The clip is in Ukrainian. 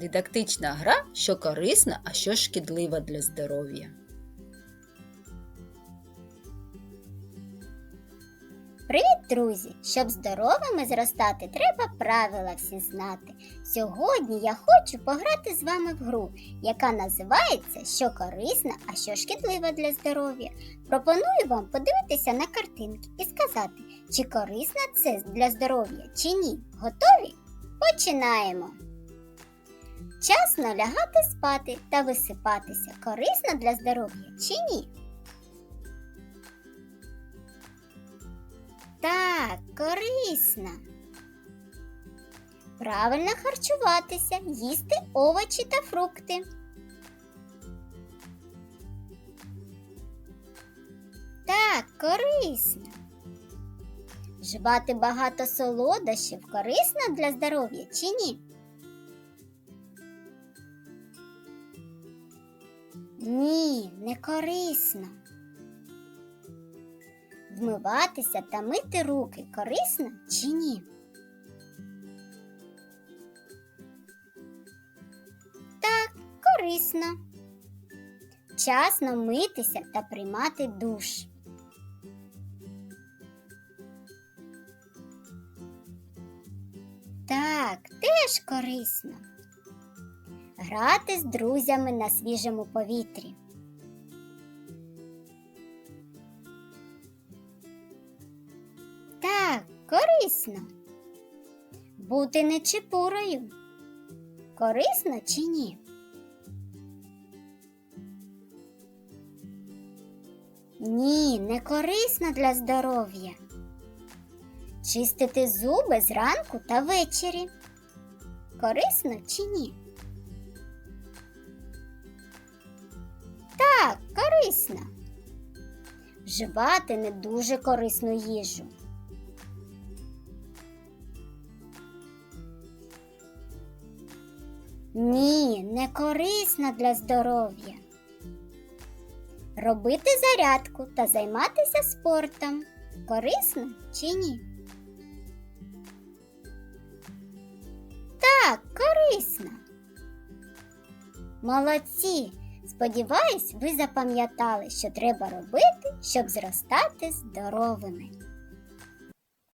Дидактична гра, що корисна, а що шкідлива для здоров'я. Привіт, друзі! Щоб здоровими зростати, треба правила всі знати. Сьогодні я хочу пограти з вами в гру, яка називається Що корисна, а що шкідлива для здоров'я. Пропоную вам подивитися на картинки і сказати, чи корисна це для здоров'я, чи ні. Готові? Починаємо! Часно лягати спати та висипатися корисно для здоров'я чи ні? Так, корисна. Правильно харчуватися, їсти овочі та фрукти. Так, корисно. Вживати багато солодощів корисно для здоров'я чи ні? Ні, не корисно. Вмиватися та мити руки корисно чи ні? Так, корисно. Вчасно митися та приймати душ. Так, теж корисно. Грати з друзями на свіжому повітрі. Так, корисно. Бути нечепурою. Корисно чи ні? Ні, не корисно для здоров'я. Чистити зуби зранку та ввечері. Корисно чи ні? Вживати не дуже корисну їжу. Ні, не корисна для здоров'я. Робити зарядку та займатися спортом. Корисно чи ні? Так, корисно. Молодці! Сподіваюсь, ви запам'ятали, що треба робити, щоб зростати здоровими.